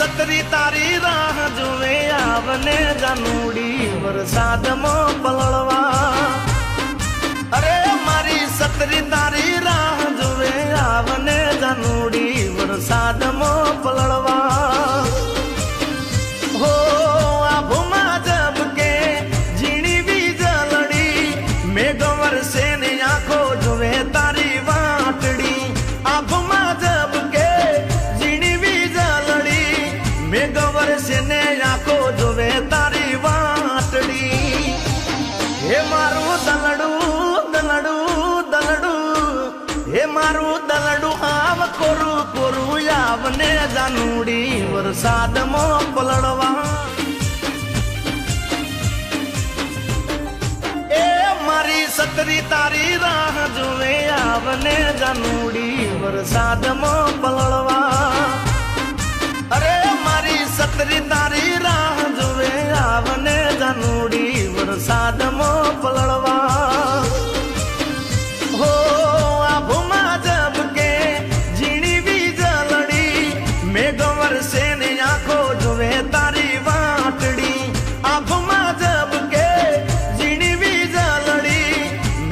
સતરી તારી રાહ જુએ આવને જાનુડી વરસાદમાં પલળવા અરે મારી સતરી તારી રાહ જુએ આવને જાનુડી વરસાદમાં પલળવા હો આભમાં ઝબકે ઝીણી વીજળડી મેઘ વરસે ને આંખો જોવે તારી મેઘ વરસે ને આંખો જોવે તારી વાટડી હે મારું દલડું દલડું દલડું. હે મારું દલડું, આવ કોરું કોરું આવને જાનુડી વરસાદમાં પલળવા. સતરી તારી રાહ જોવે આવને જાનુડી વરસાદમાં પલળવા. વરસાદમાં પલળવા. હો જબ કે ઝીણી વીજળડી મેઘ વરસે ને આંખો જોવે તારી વાટડી. આભુમાં જબ કે ઝીણી વીજળડી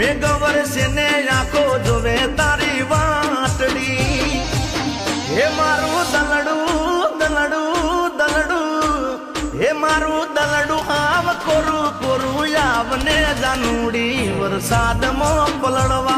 મેઘ વરસે ને આંખો જોવે તારી વાટડી. હે મારું દલડું દલડું દલડું, હે મારું દલડું આમ કોરું કોરું નુડી વરસાદમાં પલળવા